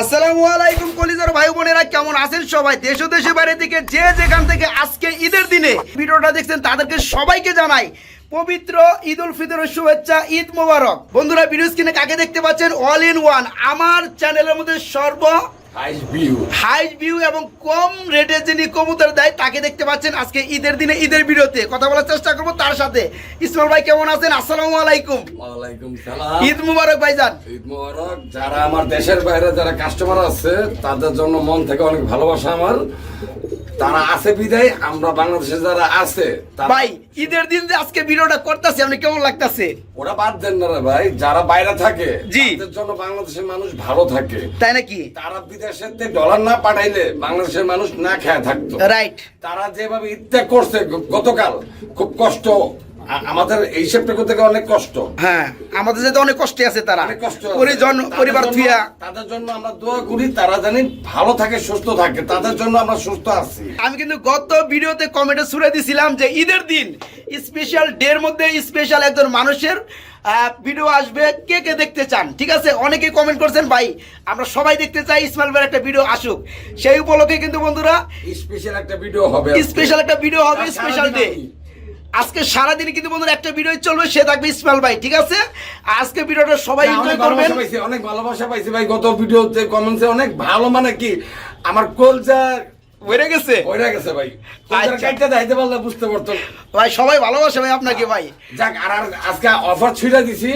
আসসালামু আলাইকুম ভাই বোনেরা, কেমন আছেন সবাই? দেশ ও থেকে যে যেখান থেকে আজকে ঈদের দিনে ভিডিওটা দেখছেন, তাদেরকে সবাইকে পবিত্র ঈদ উল শুভেচ্ছা, ঈদ মোবারক। বন্ধুরা কাকে দেখতে পাচ্ছেন? অল ইন ওয়ান আমার চ্যানেলের মধ্যে সর্ব হাই ভিউ এবং কম রেটে যিনি কবুতর দেয় তাকে দেখতে পাচ্ছেন আজকে ঈদের দিনে ঈদের ভিডিওতে। কথা বলার চেষ্টা করব তার সাথে। ইসমাল ভাই কেমন আছেন? আসসালামু আলাইকুম। ওয়ালাইকুম সালাম। ঈদ মুবারক ভাইজান। ঈদ মুবারক। যারা আমার দেশের বাইরে যারা কাস্টমার আছে তাদের জন্য মন থেকে অনেক ভালোবাসা আমার। তারা আছে বিদায় আমরা বাংলাদেশে যারা আছে ভাই ঈদের দিন যে আজকে ভিডিওটা করতেছি আপনি কেমন লাগতেছে? ওরা বাদ দেন না রে ভাই যারা বাইরে থাকে জি। জন্য বাংলাদেশের মানুষ ভালো থাকে। তাই নাকি? তারা বিদেশের ডলার না পাঠাইলে বাংলাদেশের মানুষ না খেয়ে থাকতো। রাইট তারা যেভাবে ইত্যাগ করছে গতকাল খুব কষ্ট আমাদের এই করতে অনেক কষ্ট। হ্যাঁ আমাদের যেতে অনেক কষ্টে আছে তারা। অনেক কষ্ট পরিজন পরিবার থুয়া তাদের জন্য আমরা দোয়া করি তারা জানি ভালো থাকে সুস্থ থাকে। তাদের জন্য আমরা সুস্থ আছি। আমি কিন্তু গত ভিডিওতে কমেন্টে ছুড়ে দিছিলাম যে ঈদের দিন স্পেশাল ডের মধ্যে স্পেশাল একজন মানুষের ভিডিও আসবে। কে কে দেখতে চান? ঠিক আছে? অনেকে কমেন্ট করছেন ভাই আমরা সবাই দেখতে চাই ইসমাইল ভাইয়ের একটা ভিডিও আসুক। সেই উপলক্ষে কিন্তু বন্ধুরা স্পেশাল একটা ভিডিও হবে স্পেশাল একটা ভিডিও হবে স্পেশাল ডে আজকে সারাদিন কিন্তু বন্ধুরা একটা ভিডিও চলবে সে থাকবে ইসমাইল ভাই ঠিক আছে? আজকে ভিডিওটা সবাই এনজয় করবেন। অনেক ভালোবাসা পাইছি ভাই গত ভিডিওতে কমেন্টসে অনেক ভালো মানে কি আমার কলজা বেড়ে গেছে? হয়ে গেছে ভাই। আচ্ছা। কাইটটা দেখাইতে পারলে বুঝতে পারতো ভাই সবাই ভালোবাসে ভাই আপনাকে ভাই। যাক আর আজকে অফার ছুড়ে দিছি।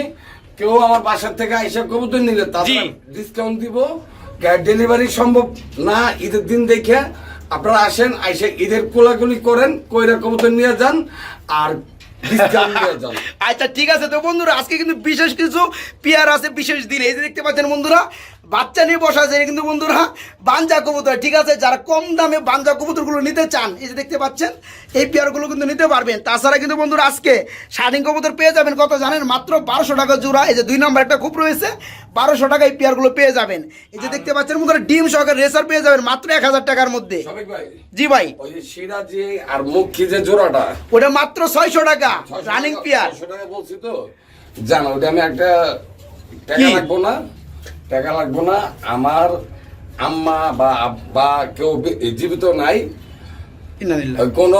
কেউ আমার বাসার থেকে আইসা কবুতর নিলে। তাদের ডিসকাউন্ট দিব। ডেলিভারি সম্ভব না ঈদের দিন দেখে। আপনারা আসেন, আইসে ঈদের কোলাকুলি করেন, কইরা কবুতর নিয়ে যান, আর আচ্ছা ঠিক আছে তো বন্ধুরা, আজকে কিন্তু বিশেষ কিছু পিয়ার আছে, বিশেষ দিন। এই যে দেখতে পাচ্ছেন বন্ধুরা বাচ্চা নিয়ে বসা আছে কিন্তু বন্ধুরা বাঞ্জা কবুতর ঠিক আছে? যারা কম দামে বাঞ্জা কবুতরগুলো নিতে চান এই যে দেখতে পাচ্ছেন এই পেয়ারগুলো কিন্তু নিতে পারবেন। তাছাড়া কিন্তু বন্ধুরা আজকে শার্টিং কবুতর পেয়ে যাবেন কত জানেন? মাত্র বারোশো টাকা জোড়া এই যে দুই নম্বর একটা খুব রয়েছে বারোশো টাকা এই পেয়ারগুলো পেয়ে যাবেন। এই যে দেখতে পাচ্ছেন বন্ধুরা ডিম সহকারে রেসার পেয়ে যাবেন মাত্র এক হাজার টাকার মধ্যে। জি ভাই। আর মুখী যে জোড়াটা ওটা মাত্র ছয়শো টাকা রানিং পেয়ার। 600 টাকা বলছি তো। জানো ওটা আমি একটা টাকা? না? টাকা লাগবো না। আমার আম্মা বা আব্বা কেউ জীবিত নাই। কোন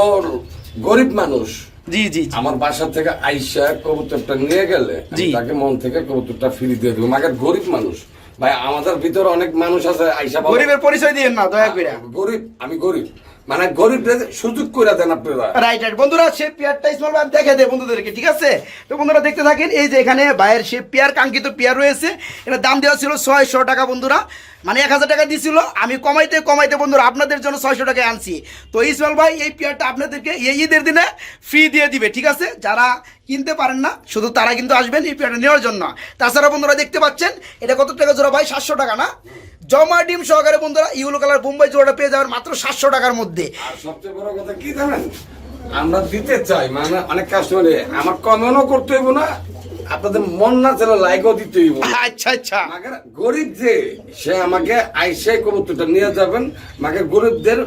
গরিব মানুষ জি জি। আমার বাসা থেকে আইসা কবুতরটা নিয়ে গেলে তাকে মন থেকে কবুতরটা ফিরি দিয়ে দেবো মাকে গরিব মানুষ। ভাই আমাদের ভিতরে অনেক মানুষ আছে আইসা গরিবের পরিচয় দিয়ে না দয়া করে গরিব আমি গরিব। মানে গরিব সুযোগ করে দেন আপনারা। রাইট রাইট বন্ধুরা, সে পেয়ারটা স্মল ভাই দেখে দেয় বন্ধুদেরকে, ঠিক আছে? তো বন্ধুরা, দেখতে থাকেন, এই যে এখানে বাইরের সে পেয়ার কাঙ্ক্ষিত পেয়ার রয়েছে। এটা দাম দেওয়া ছিল ছয়শো টাকা, বন্ধুরা। মানে এক হাজার টাকা দিয়েছিল আমি কমাইতে কমাইতে, বন্ধুরা, আপনাদের জন্য ছয়শো টাকায় আনছি। তো ইসমাল ভাই এই পেয়ারটা আপনাদেরকে এই ঈদের দিনে ফ্রি দিয়ে দিবে, ঠিক আছে? যারা কিনতে পারেন না শুধু তারা কিন্তু আসবেন এই পেয়ারটা নেওয়ার জন্য। তাছাড়া বন্ধুরা দেখতে পাচ্ছেন এটা কত টাকা জোড়া ভাই? সাতশো টাকা না? জমা ডিম সহকারে বন্ধুরা ইউলো কালার বোম্বাই জোড়াটা পেয়ে যাবেন মাত্র সাতশো টাকার মধ্যে। সবচেয়ে বড় কথা কি জানেন? আমরা দিতে চাই মানে অনেক কাস্টমারে আমার কমেন্টও করতে হইব না আপনাদের মন না চলে লাইকও দিতে হইব। আচ্ছা আচ্ছা। মাগের গরিব যে সে আমাকে আইসে কবুতরটা নিয়ে যাবেন মাকে গরিবদের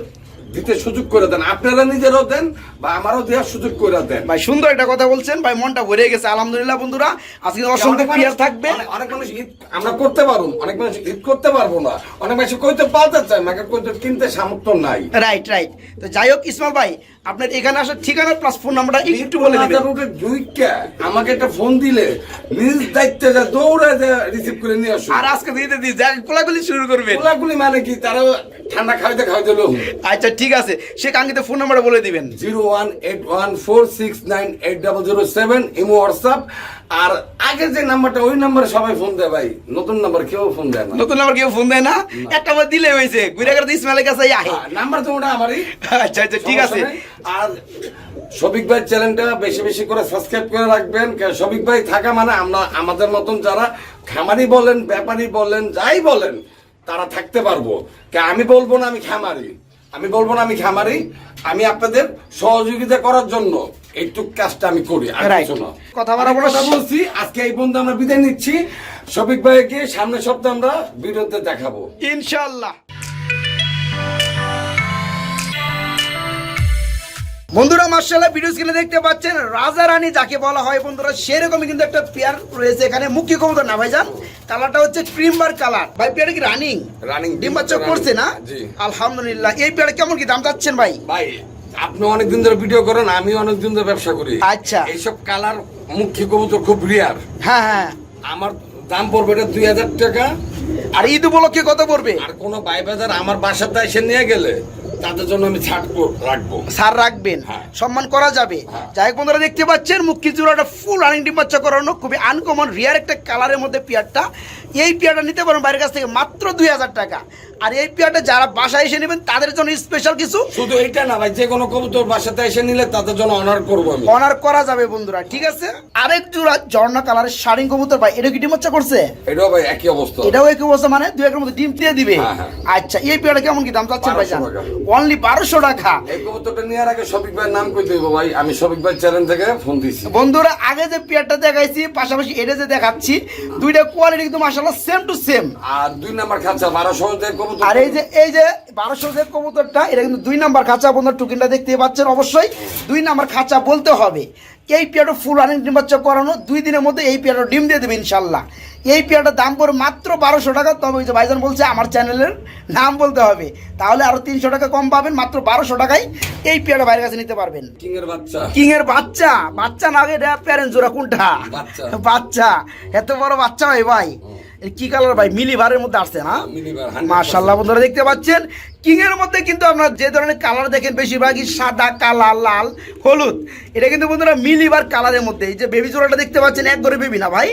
দিতে সুযোগ করে দেন। আপনারা নিজেরও দেন বা আমারও দেওয়ার সুযোগ করে দেন। ভাই সুন্দর একটা কথা বলছেন। ভাই মনটা ভরে গেছে। আলহামদুলিল্লাহ বন্ধুরা। আজকে অসংখ্য প্লেয়ার থাকবে। অনেক- মানুষ ঈদ আমরা করতে পারব অনেক মানুষ ঈদ করতে পারব না। অনেক মানুষ কইতে পালতে চায় কইতে কিনতে সামর্থ্য নাই। রাইট রাইট তো যাই হোক ইসমাল ভাই আপনার এখানে আসার ঠিকানা প্লাস ফোন নাম্বারটা একটু বলে দিবেন। রুটে দুইটা আমাকে একটা ফোন দিলে নিজ দায়িত্বে যা দৌড়ে রিসিভ করে নিয়ে আসো আর আজকে দিতে দিই যা কোলাগুলি শুরু করবেন। গোলাগুলি মানে কি? তারা ঠান্ডা খাইতে খাইতে লোক আচ্ছা ঠিক আছে সে কাঙ্ক্ষিত ফোন নাম্বারটা বলে দিবেন। Zero one eight one four six nine eight double zero seven imo WhatsApp. আর আগের যে নাম্বারটা ওই নাম্বারে সবাই ফোন দেয় ভাই। নতুন নাম্বার কেউ ফোন দেয় না। নতুন নাম্বার কেউ ফোন দেয় না? একটা বার দিলে হয়েছে ঘুরে গেলে ইসমাইলের কাছে আহে। হ্যাঁ, নাম্বার তো ওটা আমারই। আচ্ছা আচ্ছা ঠিক আছে। আর শফিক ভাই চ্যানেলটা বেশি বেশি করে সাবস্ক্রাইব করে রাখবেন। কে- শফিক ভাই থাকা মানে আমরা আমাদের মতন যারা খামারি বলেন ব্যাপারী বলেন যাই বলেন তারা থাকতে পারব। আমি বলব না আমি খামারি। আমি বলব না আমি খামারি আমি আপনাদের সহযোগিতা করার জন্য এইটুক কাজটা আমি করি আর Right. কিছু না। কথা বলা বলা কথা বলছি আজকে এই বন্ধু আমরা বিদায় নিচ্ছি। শফিক ভাইকে সামনের সপ্তাহে আমরা বিরোধে দেখাবো। ইনশাল্লাহ। বন্ধুরা মার্শাল্লাহ ভিডিও স্ক্রিনে দেখতে পাচ্ছেন রাজা রানী যাকে বলা হয় বন্ধুরা সেরকমই কিন্তু একটা পেয়ার রয়েছে এখানে। মুখ্য কবুতর না ভাইজান কালারটা হচ্ছে ক্রিমবার কালার ভাই পেয়ারটা কি রানিং রানিং ডিম বাচ্চা করছে না? জি। আলহামদুলিল্লাহ। এই পেয়ারটা কেমন কি দাম চাচ্ছেন ভাই? ভাই আপনি অনেকদিন ধরে ভিডিও করেন আমি অনেকদিন ধরে ব্যবসা করি। আচ্ছা। এইসব কালার মুখ্য কবুতর খুব রিয়ার হ্যাঁ হ্যাঁ। আমার দাম পড়বে এটা দুই হাজার টাকা। আর ঈদ উপলক্ষে কত পড়বে? আর কোনো বাই বাজার আমার বাসাতে এসে নিয়ে গেলে। তাদের জন্য আমি ছাড় রাখব। সার রাখবেন। হ্যাঁ। সম্মান করা যাবে। হ্যাঁ। যাই বন্ধুরা দেখতে পাচ্ছেন মুক্তিজুরাটা ফুল রানিং ডিম বাচ্চা করানো খুবই আনকমন রিয়ার একটা কালারের মধ্যে পেয়ারটা। এই পেয়ারটা নিতে পারেন বাইরের কাছ থেকে মাত্র দুই হাজার টাকা। আর এই পেয়ারটা যারা বাসায় এসে নেবেন তাদের জন্য স্পেশাল কিছু? শুধু এইটা না ভাই যে কোনো কবুতর বাসাতে এসে নিলে তাদের জন্য অনার করব আমি। অনার করা যাবে বন্ধুরা ঠিক আছে? আরেক জোড়া ঝর্ণা কালারের শাড়ি কবুতর ভাই এটা কি ডিম বাচ্চা করছে? এটাও ভাই একই অবস্থা। এটাও একই অবস্থা মানে দুই একের মধ্যে ডিম দিয়ে দিবে। হ্যাঁ, হ্যাঁ। আচ্ছা এই পেয়ারটা কেমন কি দাম চাচ্ছেন ভাই 1200 টাকা। অনলি বারোশো টাকা। এই কবুতরটা নেওয়ার আগে শফিক ভাইয়ের নাম কই দেবো ভাই? আমি শফিক ভাই চ্যানেল থেকে ফোন দিছি। বন্ধুরা আগে যে পেয়ারটা দেখাইছি পাশাপাশি এটা যে দেখাচ্ছি দুইটা কোয়ালিটি কিন্তু মাসাল্লাহ সেম টু সেম আর দুই নাম্বার খাঁচা বারোশো যে কবুতর। আর এই যে এই যে বারোশো যে কবুতরটা এটা কিন্তু দুই নাম্বার খাঁচা বন্ধুর টুকিনটা দেখতে পাচ্ছেন অবশ্যই। দুই নাম্বার খাঁচা বলতে হবে এই পেয়ারটা ফুল রানিং ডিম বাচ্চা করানো দুই দিনের মধ্যে এই পেয়ারটা ডিম দিয়ে দেবে ইনশাল্লাহ। এই পেয়ারটার দাম পড়ে মাত্র বারোশো টাকা তবে ওই যে ভাইজান বলছে আমার চ্যানেলের নাম বলতে হবে। তাহলে আরও তিনশো টাকা কম পাবেন মাত্র বারোশো টাকায় এই পেয়ারটা বাইরের কাছে নিতে পারবেন। কিং এর বাচ্চা? কিং এর বাচ্চা? বাচ্চা না আগে প্যারেন্ট জোড়া কোনটা? বাচ্চা। এত বড় বাচ্চা ভাই। ভাই কি কালার ভাই? মিলি ভারের মধ্যে আসছে না? 100% মাশাল্লাহ বন্ধুরা দেখতে পাচ্ছেন? কিং এর মধ্যে কিন্তু আপনারা যে ধরনের কালার দেখেন বেশিরভাগই সাদা কালা লাল হলুদ। এটা কিন্তু বন্ধুরা মিলিবার কালারের মধ্যে। এই যে বেবি জোড়াটা দেখতে পাচ্ছেন এক করে বেবি না ভাই?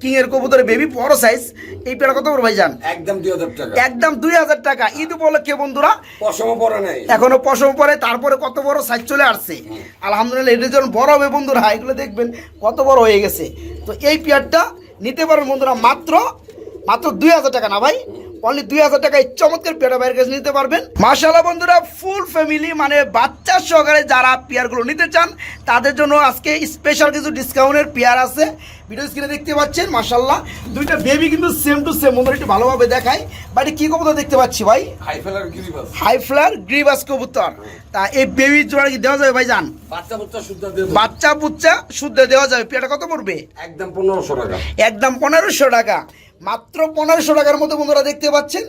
কিং এর কবুতরের বেবি বড় সাইজ এই পেয়ারা কত বড় ভাই যান একদম দুই হাজার টাকা। একদম দুই হাজার টাকা। ঈদ উপলক্ষে বন্ধুরা। পশমও পরে নাই। এখনও পশম পরে তারপরে কত বড় সাইজ চলে আসছে। আলহামদুলিল্লাহ এটা যখন বড় হবে বন্ধুরা এগুলো দেখবেন কত বড় হয়ে গেছে। তো এই পেয়ারটা নিতে পারবেন বন্ধুরা, মাত্র মাত্র দুই হাজার টাকা না ভাই? অনলি দুই হাজার টাকায় চমৎকার পেয়ারা বাইরের কাছে নিতে পারবেন। মার্শাল্লাহ বন্ধুরা ফুল ফ্যামিলি মানে বাচ্চা সহকারে যারা পেয়ারগুলো নিতে চান, তাদের জন্য আজকে স্পেশাল কিছু ডিসকাউন্টের পেয়ার আছে। ভিডিও স্ক্রিনে দেখতে পাচ্ছেন দুইটা বেবি কিন্তু সেম টু সেম বন্ধুরা একটু ভালোভাবে দেখায় বাড়ি কি কবুতর দেখতে পাচ্ছি ভাই? হাই ফেলার গিরিবাস কবুতর। তা এই বেবি জোড়া কি দেওয়া যাবে ভাই জান বাচ্চা বাচ্চা শুদ্ধ দেওয়া যাবে। পেয়ারটা কত পড়বে? একদম পনেরোশো টাকা। একদম পনেরোশো টাকা। মাত্র পনেরোশো টাকার মধ্যে বন্ধুরা দেখতে পাচ্ছেন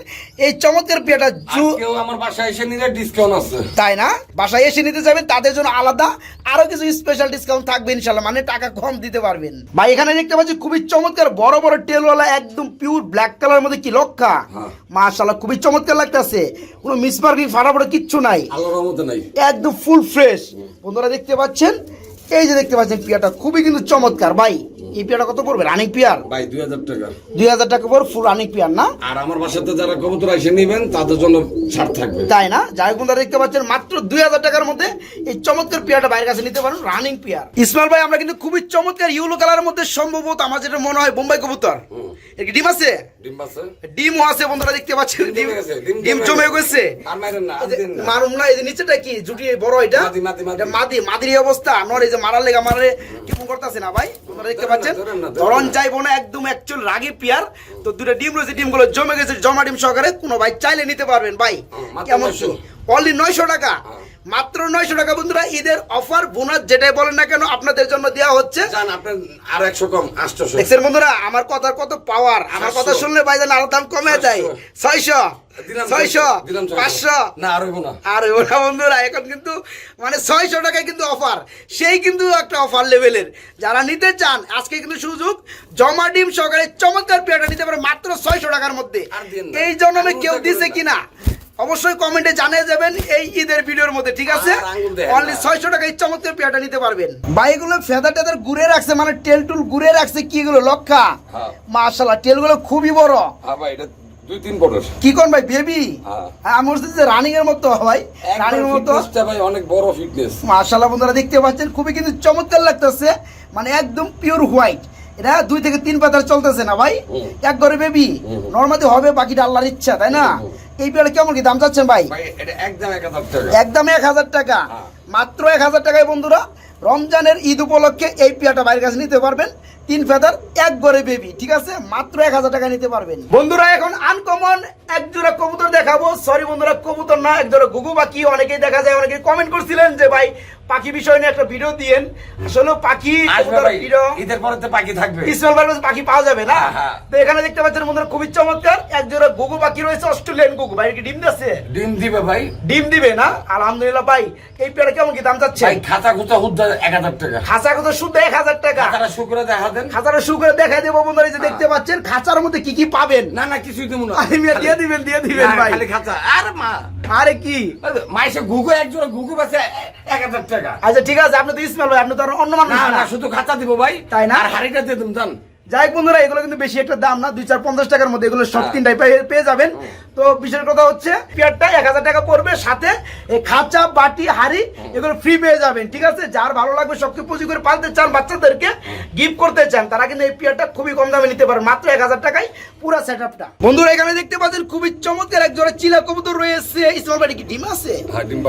এই চমৎকার পেয়ারটা জু আমার বাসায় এসে নিলে ডিসকাউন্ট আছে। তাই না? বাসায় এসে নিতে যাবেন তাদের জন্য আলাদা। আরও কিছু স্পেশাল ডিসকাউন্ট থাকবে ইনশাল্লাহ মানে টাকা কম দিতে পারবেন। ভাই এখানে দেখতে পাচ্ছি খুবই চমৎকার বড় বড় টেলওয়ালা একদম পিওর ব্ল্যাক কালার মধ্যে কি লক্ষা? হ্যাঁ। মাশাল্লাহ খুবই চমৎকার লাগতেছে। কোনো মিসমার্কিং ফাটাফাটা কিচ্ছু নাই। আল্লাহর রহমতে নাই। একদম ফুল ফ্রেশ বন্ধুরা দেখতে পাচ্ছেন? এই যে দেখতে পাচ্ছেন পিয়াটা খুবই কিন্তু চমৎকার। ভাই এই কত পড়বে? Running pair? ভাই দুই হাজার টাকা। দুই হাজার টাকা পর ফুল রানিং পেয়ার না? আর আমার বাসাতে যারা কবুতর এসে নেবেন তাদের জন্য ছাড় থাকবে। তাই না? যাই বন্ধুরা দেখতে পাচ্ছেন মাত্র দুই হাজার টাকার মধ্যে এই চমৎকার পেয়ারটা বাইরের কাছে নিতে পারেন রানিং পেয়ার। ইসমাইল ভাই আমরা কিন্তু খুবই চমৎকার ইউলো কালারের মধ্যে সম্ভবত আমার যেটা মনে হয় বোম্বাই কবুতর। এর ডিম আছে? ডিম আছে। ডিমও আছে বন্ধুরা দেখতে পাচ্ছেন। ডিম ডিম জমে গেছে। মারুম না এই যে নিচেটা কি? জুটি বড় এটা? মাদি। এটা মাদির অবস্থা। নর এই যে মারার লেগা মারে টিপুন করতেছে না ভাই? তোমরা দেখতে পাচ্ছেন? ধরেন। চাইব না। একদম অ্যাকচুয়াল রাগি পিয়ার। তো দুটো ডিম রয়েছে ডিমগুলো জমে গেছে জমা ডিম সহকারে। কোনো ভাই চাইলে নিতে পারবেন ভাই। কেমন 900 অনলি নয়শো টাকা। হ্যাঁ। মাত্র নয়শো টাকা বন্ধুরা ঈদের অফার বোনাস যেটাই বলেন না কেন আপনাদের জন্য দেওয়া হচ্ছে। আর একশো কম দেখছেন বন্ধুরা আমার কথার কত পাওয়ার আমার কথা। শুনলে ভাইজান আরও দাম কমে যায়। ছয়শো ছয়শো পাঁচশো। না আর না। আর ওরা বন্ধুরা এখন কিন্তু মানে ছয়শো টাকায় কিন্তু অফার সেই কিন্তু একটা অফার লেভেলের যারা নিতে চান আজকে কিন্তু সুযোগ জমা ডিম সকালে চমৎকার পেয়ারটা নিতে পারে মাত্র ছয়শো টাকার মধ্যে। এই জন্মে আঙুল কেউ দিছে কিনা? অবশ্যই কমেন্টে জানিয়ে যাবেন এই ঈদের ভিডিওর মধ্যে ঠিক আছে? অনলি। ছয়শো টাকায় চমৎকার পেয়ারটা নিতে পারবেন। বাইকগুলো ফেদার টেদার ঘুরে রাখছে মানে টেল টুল ঘুরে রাখছে কি গুলো লক্ষা? হ্যাঁ। মাশাল্লাহ টেলগুলো খুবই বড়। হ্যাঁ ভাই এটা দুই তিন বছর কি কোন ভাই বেবি? হ্যাঁ। আমি বলছি যে রানিং এর মতো ভাই। রানিং এর মতো। ভাই অনেক বড় ফিটনেস মাশাল্লাহ বন্ধুরা দেখতে পাচ্ছেন খুবই কিন্তু চমৎকার লাগতেছে। মানে একদম পিওর হোয়াইট এটা দুই থেকে তিন পাতার চলতেছে না ভাই? এক ঘরে বেবি নর্মালি হবে বাকিটা আল্লাহর ইচ্ছা তাই না? এই পেয়ারে কেমন কি দাম চাচ্ছেন ভাই? ভাই একদম এক হাজার টাকা। একদম এক হাজার টাকা। হ্যাঁ। মাত্র এক হাজার টাকায় বন্ধুরা রমজানের ঈদ উপলক্ষে এই পেয়ারটা বাইরের কাছে নিতে পারবেন। তিন ফেদার এক গড়ে বেবি ঠিক আছে? মাত্র এক হাজার টাকা নিতে পারবেন। বন্ধুরা এখন আনকমন এক জোড়া কবুতর দেখাবো। সরি বন্ধুরা কবুতর না একদম গুগু পাখি অনেকেই দেখা যায় অনেকেই কমেন্ট করছিলেন যে ভাই পাখি বিষয় নিয়ে একটা ভিডিও দিয়েন। আসলে পাখি ভাই ঈদের পরে তো পাখি থাকবে। ইসমাইল ভাইয়ের কাছে পাখি পাওয়া যাবে না? হ্যাঁ, হ্যাঁ। তো এখানে দেখতে পাচ্ছেন বন্ধুরা খুবই চমৎকার। এক জোড়া গুগু পাখি রয়েছে অস্ট্রেলিয়ান গুগু ভাই কি ডিম দিচ্ছে ডিম দিবে ভাই। ডিম দিবে না? আলহামদুলিল্লাহ ভাই এই পেয়ারা কেমন কি দাম চাচ্ছে ভাই খাতা খুঁতা হুদ্দা এক হাজার টাকা। খাঁচা কত শুদ্ধ এক হাজার টাকা। শুক্রে দেখা দেন। খাঁচাটা শুরু করে দেখাই দেবো বন্ধুরা যে দেখতে পাচ্ছেন খাঁচার মধ্যে কি কি পাবেন? না না কিছুই দেবো না। আরে মিয়া দিয়ে দিবেন দিয়ে দিবেন ভাই। খালি খাঁচা। আর মা আরে কি? মাইসে ঘুঘু একজন ঘুঘু পাচ্ছে এক হাজার টাকা। আচ্ছা ঠিক আছে আপনি তো ইসমাইল ভাই আপনি তো অন্য মানুষ না শুধু খাঁচা দিব ভাই। তাই না? আর হাড়িটা দিয়ে দিম জান। যাই বন্ধুরা এগুলো কিন্তু বেশি একটা দাম না দুই চার পঞ্চাশ টাকার মধ্যে এগুলো সব হ্যাঁ। তিনটাই পেয়ে- যাবেন। তো বিশেষ কথা হচ্ছে পেয়ারটা এক হাজার টাকা পড়বে সাথে এই খাঁচা বাটি হাড়ি এগুলো ফ্রি পেয়ে যাবেন ঠিক আছে? যার ভালো লাগবে সবকে পুঁজি করে পালতে চান বাচ্চাদেরকে গিফট করতে চান তারা কিন্তু এই পেয়ারটা খুবই কম দামে নিতে পারেন মাত্র এক হাজার টাকায় পুরো সেট আপটা বন্ধুরা এখানে দেখতে পাচ্ছেন খুবই চমৎকার এক জোড়া চিলা কবুতর রয়েছে। ইসমাল বাড়ি কি ডিম আছে? হ্যাঁ, ডিম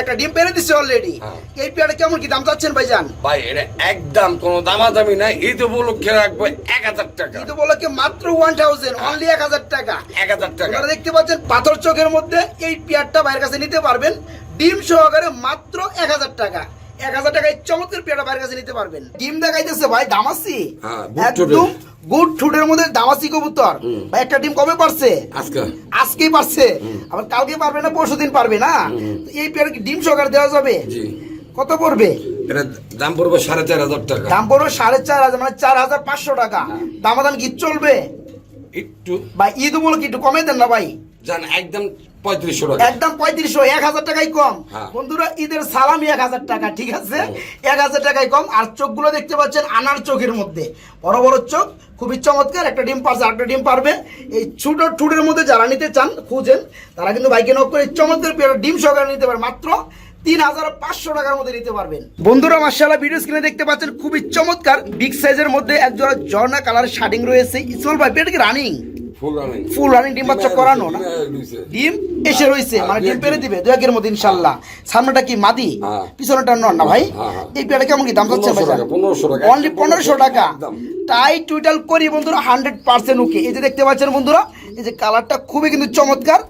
একটা ডিম পেরে দিচ্ছে অলরেডি হ্যাঁ। এই পেয়ারটা কেমন কি দাম চাচ্ছেন ভাইজান? ভাই এটা একদম কোনো দামাদামি নাই এই তো ঈদ উপলক্ষে রাখব। এক হাজার টাকা। কিন্তু বলে কি মাত্র ওয়ান থাউজেন্ড অনলি এক হাজার টাকা। এক হাজার টাকা। আপনারা দেখতে পাচ্ছেন পাথর চোখের মধ্যে এই পেয়ারটা বাইরের কাছে নিতে পারবেন। ডিম সহকারে মাত্র এক হাজার টাকা। এক হাজার টাকায় চমৎকার পেয়ারটা বাইরের কাছে নিতে পারবেন। ডিম দেখাইতেছে ভাই দামাসি। হ্যাঁ, একদম গুড ঠুটের মধ্যে দামাসি কবুতর। ভাই একটা ডিম কবে পারছে? আজকে। আজকেই পারছে। আবার কালকে পারবে না পরশু দিন পারবে না। এই পেয়ার কি ডিম সহকারে দেওয়া যাবে? জি। কত পড়বে? দাম পড়বে সাড়ে চার হাজার টাকা। দাম পড়বে সাড়ে চার হাজার মানে চার হাজার পাঁচশো টাকা। দামাদাম কি চলবে? একটু। ভাই ঈদ উপলক্ষে একটু কমে দেন না ভাই? জান একদম পঁয়ত্রিশশো টাকা। একদম পঁয়ত্রিশশো এক হাজার টাকাই কম। হ্যাঁ। বন্ধুরা ঈদের সালামি এক হাজার টাকা ঠিক আছে? এক হাজার টাকাই কম। আর চোখগুলো দেখতে পাচ্ছেন আনার চোখের মধ্যে। বড় বড় চোখ খুবই চমৎকার। একটা ডিম পারছে একটা ডিম পারবে। এই ছোট টুটের মধ্যে যারা নিতে চান খুঁজেন। তারা কিন্তু বাইকে নক করে চমৎকার ডিম সহকারে নিতে পারে। মাত্র তিন হাজার পাঁচশো টাকার মধ্যে নিতে পারবেন। বন্ধুরা মার্শাল্লাহ ভিডিও স্ক্রিনে দেখতে পাচ্ছেন খুবই চমৎকার বিগ সাইজের মধ্যে এক জোড়া কালার শার্টিং রয়েছে। ইসমাল ভাই পেটে কি রানিং ফুল রানিং ডিম বাচ্চা করানো না? ডিম এসে রয়েছে মানে ডিম পেরে দিবে দু একের মধ্যে ইনশাল্লাহ সামনেটা কি মাদি? হ্যাঁ। পিছনেটা নর না ভাই? হ্যাঁ, হ্যাঁ। এই পেয়ারা কেমন কি দাম যাচ্ছে 1500 টাকা, 1500 টাকা। অনলি পনেরোশো টাকা। টাই টুইটাল করি বন্ধুরা হান্ড্রেড পার্সেন্ট ওকে এই যে দেখতে পাচ্ছেন বন্ধুরা এই যে কালারটা খুবই কিন্তু চমৎকার।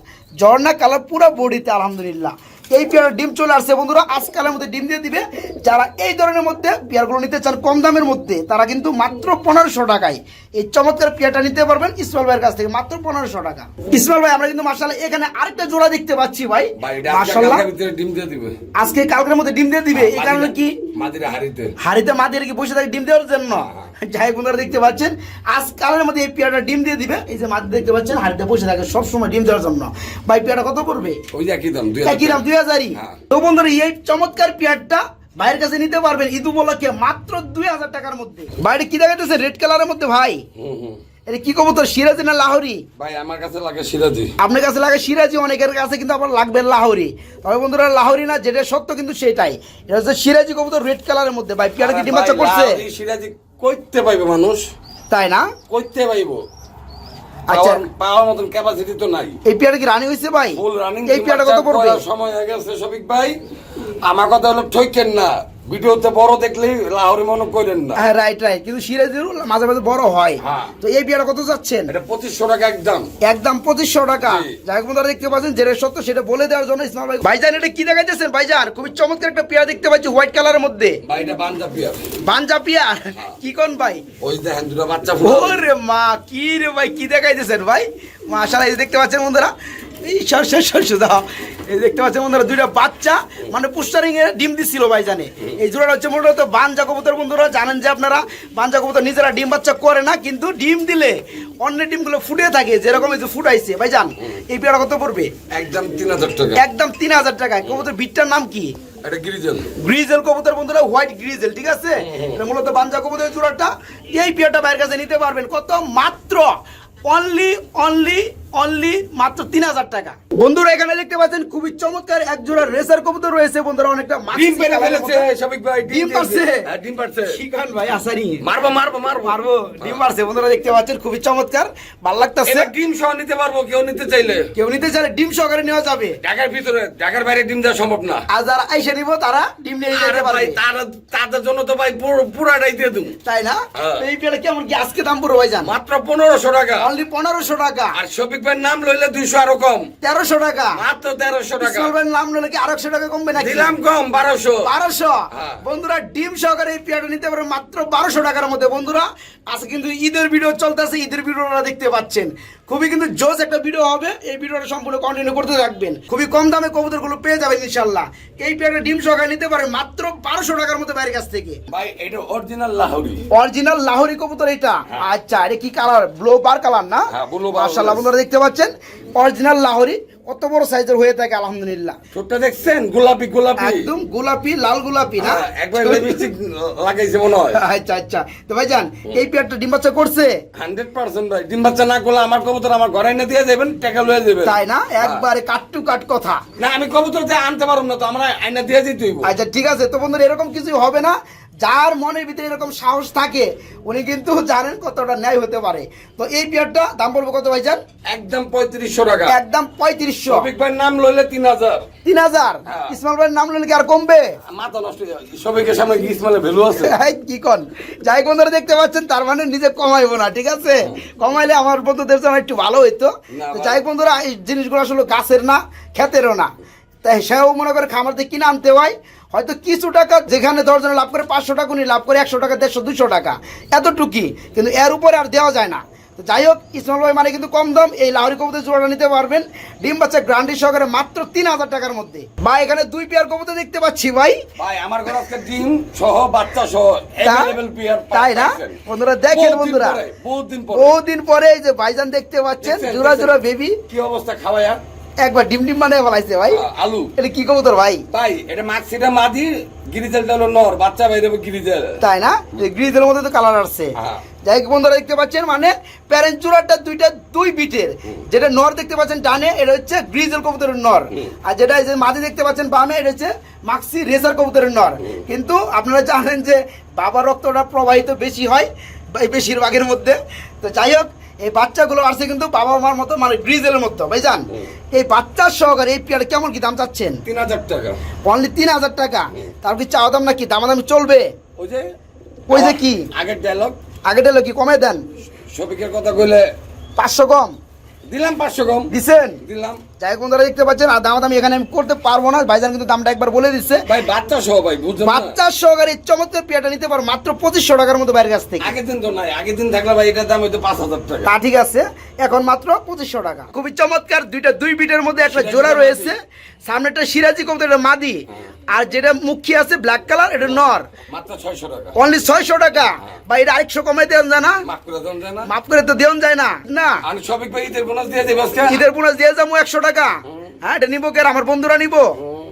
ঝর্ণা কালার পুরো বডিতে আলহামদুলিল্লাহ। এই পেয়ারের ডিম চলে আসছে বন্ধুরা। আজকালের মধ্যে ডিম দিয়ে দিবে। যারা এই ধরনের মধ্যে পেয়ারগুলো নিতে চান কম দামের মধ্যে তারা কিন্তু মাত্র পনেরোশো টাকায় এই চমৎকার পেয়ারটা নিতে পারবেন ইসমাল ভাইয়ের কাছ থেকে মাত্র পনেরোশো টাকা। ইসমাল ভাই আমরা কিন্তু মার্শাল এখানে আরেকটা জোড়া দেখতে পাচ্ছি ভাই। মার্শাল্লাহ ডিম দিয়ে দিবে। আজকে কালকের মধ্যে ডিম দিয়ে দিবে এই কারণে কি? মাদিরা হাড়িতে। হাড়িতে মাদের কি বসে থাকে ডিম দেওয়ার জন্য? যাই বন্ধুরা দেখতে পাচ্ছেন আজ কালের মধ্যে এই পেয়ারটা ডিম দিয়ে দিবে। এই যে মাদি দেখতে পাচ্ছেন হাড়িতে বসে থাকে সব সময় ডিম দেওয়ার জন্য। ভাই পেয়ারটা কত করবে ওই একই দাম একই দাম দুই হাজারই। হ্যাঁ। তো বন্ধুরা এই চমৎকার পেয়ারটা ভাইয়ের কাছে নিতে পারবেন ঈদ উপলক্ষে মাত্র দুই হাজার টাকার মধ্যে। বাইরে কি দেখাইতেছে? রেড কালারের মধ্যে ভাই। এটা কি কবুতর সিরাজি না লাহোরি? ভাই আমার কাছে লাগে সিরাজি। আপনার কাছে লাগে সিরাজি অনেকের কাছে কিন্তু আবার লাগবে লাহোরি। তবে বন্ধুরা লাহোরি না যেটা সত্য কিন্তু সেটাই। এটা হচ্ছে সিরাজি কবুতর রেড কালারের মধ্যে। ভাই পেয়ারা কি ডিম বাচ্চা করছে সিরাজি কইতে পাইবে মানুষ? তাই না? করতে পাইবো। আচ্ছা। পাওয়ার- মতন ক্যাপাসিটি তো নাই। এই কি রানিং হয়েছে ভাই? ফুল রানিং এই পেয়ারা কত পড়বে? সময় হয়ে গেছে ভাই। আমার কথা হলো ঠইকেন না। ভিডিওতে বড় দেখলেই লাহোরি মনে করেন না। হ্যাঁ রাইট রাইট কিন্তু সিরাজির মাঝে মাঝে বড় হয়। হ্যাঁ। তো এই পেয়ারা কত যাচ্ছেন? এটা পঁচিশশো টাকা একদম। একদম পঁচিশশো টাকা। যাই বন্ধুরা দেখতে পাচ্ছেন যেটা সত্য সেটা বলে দেওয়ার জন্য ইসমাল ভাই ভাইজান এটা কি দেখাইতেছেন? ভাইজান খুবই চমৎকার একটা পেয়ারা দেখতে পাচ্ছি হোয়াইট কালারের মধ্যে। ভাই এটা বাঞ্জা পিয়ার। বাঞ্জা পেয়ার? কি কোন ভাই? ওই দেখেন দুটো বাচ্চা ওরে মা কি রে ভাই কি দেখাইতেছেন ভাই? মাশাআল্লাহ দেখতে পাচ্ছেন বন্ধুরা এই এই দেখতে পাচ্ছেন বন্ধুরা দুইটা বাচ্চা। মানে এ ডিম দিছিল ভাই জানে এই জোড়াটা হচ্ছে মূলত বানজা কবুতর বন্ধুরা জানেন যে আপনারা বানজা কবুতর নিজেরা ডিম বাচ্চা করে না কিন্তু ডিম দিলে অন্য ডিমগুলো ফুটে থাকে যেরকম এই যে ফুটাইছে। ভাই জান এই পেয়ারা কত পড়বে? একদম তিন হাজার টাকা। একদম তিন হাজার টাকায় কবুতর বিটটার নাম কি? এটা গিরিজল। গ্রিজেল কবুতর বন্ধুরা হোয়াইট গ্রিজেল ঠিক আছে? এটা মূলত বাঞ্জা কবুতরের জোড়াটা। এই পেয়ারটা বাইরের কাছে নিতে পারবেন। কত মাত্র? অনলি অনলি অনলি মাত্র তিন হাজার টাকা। বন্ধুরা এখানে দেখতে পাচ্ছেন খুবই চমৎকার এক জোড়া রেসার কবুতর রয়েছে। বন্ধুরা অনেকটা ডিম পেরে ফেলেছে। শফিক ভাই ডিম পারছে। হ্যাঁ, ডিম পারছে। শিখান ভাই আসারি। মারবো মারবো মারবো। পারব ডিম পারছে। বন্ধুরা দেখতে পাচ্ছেন খুবই চমৎকার। ভালো লাগতেছে। এটা ডিম সহ নিতে পারব কেউ নিতে চাইলে। কেউ নিতে চাইলে ডিম সহকারে নেওয়া যাবে। ঢাকার ভিতরে ঢাকার বাইরে ডিম দেওয়া সম্ভব না। আর যারা আইসা নিব তারা ডিম নিয়ে যেতে পারবে। তারা তাদের জন্য তো ভাই পুরো- পুরাটাই দিয়ে দেবো। তাই না? হ্যাঁ। এই পেয়ারটা কেমন কি আজকে দাম পুরো ভাই জান মাত্র পনেরোশো টাকা। অনলি পনেরোশো টাকা। আর শফিক ভাইয়ের নাম লইলে দুইশো আরও কম। তেরোশো টাকা। মাত্র তেরোশো টাকা। নাম নিলে কি আরেকশো টাকা কমবে নাকি? দিলাম কম বারোশো। বারোশো। হ্যাঁ। বন্ধুরা ডিম সহকারে এই পেয়ারটা নিতে পারবে মাত্র বারোশো টাকার মধ্যে। বন্ধুরা আজকে কিন্তু ঈদের ভিডিও চলতেছে ঈদের ভিডিওটা দেখতে পাচ্ছেন। খুবই কিন্তু জোস একটা ভিডিও হবে। এই ভিডিওটা সম্পূর্ণ কন্টিনিউ করতে থাকবেন। খুবই কম দামে কবুতরগুলো পেয়ে যাবেন ইনশাল্লাহ এই পেয়ারটা ডিম সহকারে নিতে পারে মাত্র বারোশো টাকার মধ্যে বাইরের কাছ থেকে। ভাই এটা অরিজিনাল লাহোরি। অরিজিনাল লাহোরি কবুতর এটা? আচ্ছা এটা কি কালার ব্লু বার কালার না? হ্যাঁ, মাশাআল্লাহ বন্ধুরা দেখতে পাচ্ছেন? অরিজিনাল লাহোরি কত বড় সাইজের হয়ে থাকে আলহামদুলিল্লাহ। ছোটটা দেখছেন? গোলাপি গোলাপি। একদম গোলাপি লাল গোলাপি না? হ্যাঁ, একবার লিপস্টিক লাগাইছে মনে হয়। আচ্ছা আচ্ছা। তো ভাইজান এই পেয়ারটা ডিম বাচ্চা করছে? হান্ড্রেড পার্সেন্ট ভাই। ডিম বাচ্চা না করলে আমার কবুতর আমার ঘরে এনে দিয়ে যাবেন টাকা লয়ে যাবেন তাই না? একবারে কাট টু কাট কথা। না আমি কবুতর দিয়ে আনতে পারব না তো আমরা আইনা দিয়ে দিতে হইব। আচ্ছা ঠিক আছে। তো বন্ধুরা এরকম কিছু হবে না। যার মনের ভিতরে এরকম সাহস থাকে উনি কিন্তু জানেন কতটা ন্যায় হতে পারে। তো এই পেয়ারটা দাম পড়বে কত ভাইজান? একদম পঁয়ত্রিশশো টাকা। একদম পঁয়ত্রিশশো। শফিক ভাইয়ের নাম লইলে তিন হাজার। তিন হাজার? হ্যাঁ। ইসমাল ভাইয়ের নাম নিলে কি আর কমবে? মাথা নষ্ট হয়ে যাবে। শফিকের সামনে কি ইসমাইলের ভ্যালু আছে? এই কি কন? যাই বন্ধুরা দেখতে পাচ্ছেন তার মানে নিজে কমাইবো না ঠিক আছে? কমাইলে আমার বন্ধুদের জন্য একটু ভালো হইতো। ভাই। যাই বন্ধুরা এই জিনিসগুলো আসলে গাছের না ক্ষেতেরও না। তাই সেও মনে করে খামার থেকে কিনে আনতে হয়। হয়তো কিছু টাকা যেখানে দশজনে লাভ করে পাঁচশো টাকা উনি লাভ করে একশো টাকা দেড়শো দুশো টাকা। এতটুকুই। কিন্তু এর উপরে আর দেওয়া যায় না। তো যাই হোক ইসমাল ভাই মানে কিন্তু কম দাম। এই লাহরি কবুতর জোড়াটা নিতে পারবেন। ডিম বাচ্চা গ্রান্ডি সহকারে মাত্র তিন হাজার টাকার মধ্যে। ভাই এখানে দুই পেয়ার কবুতর দেখতে পাচ্ছি ভাই। ভাই আমার ঘরে আজকে ডিম সহ বাচ্চা সহ তাই না? বন্ধুরা দেখেন বন্ধুরা। বহুদিন পরে। এই যে ভাইজান দেখতে পাচ্ছেন জোড়া জোড়া বেবি কি অবস্থা খাওয়ায়া একবার ডিম ডিম মানে ফেলাইছে ভাই। আলু। এটা কি কবুতর ভাই? ভাই এটা মাক্সিটা মাদি গিরিজেলটা হলো নর বাচ্চা বাইরে গিরিজেল। তাই না? গ্রিজের মধ্যে তো কালার আসছে। হ্যাঁ। যাই হোক বন্ধুরা দেখতে পাচ্ছেন মানে প্যারেন্ট চূড়াটা দুইটা দুই বিটের। যেটা নর দেখতে পাচ্ছেন ডানে এটা হচ্ছে গ্রিজেল কবুতরের নর। আর যেটা এই যে মাঝে দেখতে পাচ্ছেন বামে এটা হচ্ছে মাক্সি রেসার কবুতরের নর। কিন্তু আপনারা জানেন যে বাবার রক্তটা প্রবাহিত বেশি হয় বেশিরভাগের মধ্যে। তো যাই হোক এই বাচ্চাগুলো আসছে কিন্তু বাবা মার মতো মানে গ্রিজেলের মতো ভাইজান। এই বাচ্চার সহকারে এই পিয়ার কেমন কি দাম চাচ্ছেন? তিন হাজার টাকা। অনলি তিন হাজার টাকা? তার কি চাওয়া দাম নাকি? দামাদামি চলবে? ওই যে ওই যে কি? আগের ডায়লগ আগের ডায়লগ কি? কমে দেন। শফিকের কথা কইলে পাঁচশো কম। দিলাম পাঁচশো কম। দিছেন? দিলাম। যাই বন্ধুরা দেখতে পাচ্ছেন আর দামাদামি এখানে আমি করতে পারব না। ভাইজান কিন্তু দামটা একবার বলে দিচ্ছে। ভাই বাচ্চা সহ ভাই বুঝছেন? বাচ্চার সহকারে চমৎকার পেয়াটা নিতে পারো মাত্র পঁচিশশো টাকার মতো বাইরের কাছ থেকে। আগের দিন তো নাই আগের দিন থাকলে ভাই এটার দাম হইতো পাঁচ হাজার টাকা। তা ঠিক আছে এখন মাত্র পঁচিশশো টাকা। খুবই চমৎকার দুইটা দুই বিটের মধ্যে একটা জোড়া রয়েছে। সামনে একটা সিরাজি কবুতর এটা মাদি। আর যেটা মুখী আছে ব্ল্যাক কালার এটা নর। মাত্র ছয়শো টাকা। অনলি ছয়শো টাকা। বা এটা আরেকশো কমাই দেন যায় না। মাফ করে দেন যায় না। মাফ করে তো দেন যায় না। না। আমি ভাই ঈদের বোনাস দিয়ে দেবো ঈদের বোনাস দিয়ে যাব একশো টাকা হ্যাঁ এটা নিবো কে? আমার বন্ধুরা নিবো?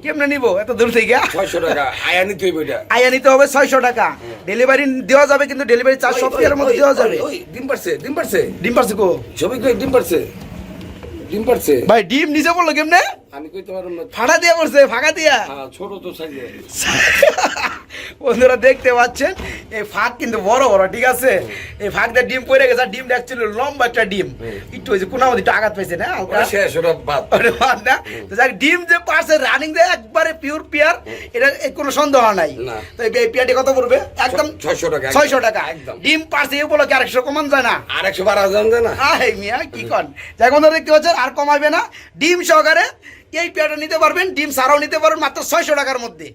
কেমনে নিবো? এত দূর থেকে? ছয়শো টাকা। আয়া নিতে হইব আয়া নিতে হবে ছয়শো টাকা। ডেলিভারি দেওয়া যাবে কিন্তু ডেলিভারি চার্জ সব এর মধ্যে দেওয়া যাবে। ডিম পারছে ডিম পারছে। ডিম পারছে কো? ছবি ডিম পারছে। ডিম পারছে। ভাই ডিম নিজে বলল কেমনে? আমি কইতে পারব না। ফাটা দিয়ে পড়ছে ফাঁকা দিয়া। হ্যাঁ, ছোট তো সাইজে। বন্ধুরা দেখতে পাচ্ছেন এই ফাঁক কিন্তু বড় বড় ঠিক আছে? এই ফাঁক দিয়ে ডিম পড়ে গেছে অ্যাকচুয়ালি লম্বা একটা ডিম। একটু যে কোনা আঘাত পাইছে না? শেষ ওটা বাদ। ওরে বাদ না? তো যাক ডিম যে পারছে রানিং একবারে পিওর পিয়ার এটা কোনো সন্দেহ নাই। তো এই পিয়ারটি কত পড়বে? একদম ছয়শো টাকা ছয়শো টাকা একদম। ডিম পারছে এ বলো কি আরেকশো কমান যায় না। আর একশো বারো যায় না। আহে মিয়া কি কন? যাই বন্ধুরা দেখতে পাচ্ছেন আর কমাবে না। ডিম সহকারে এই পেয়ারটা নিতে পারবেন ডিম সারাও নিতে পারবেন মাত্র ছয়শো টাকার মধ্যে।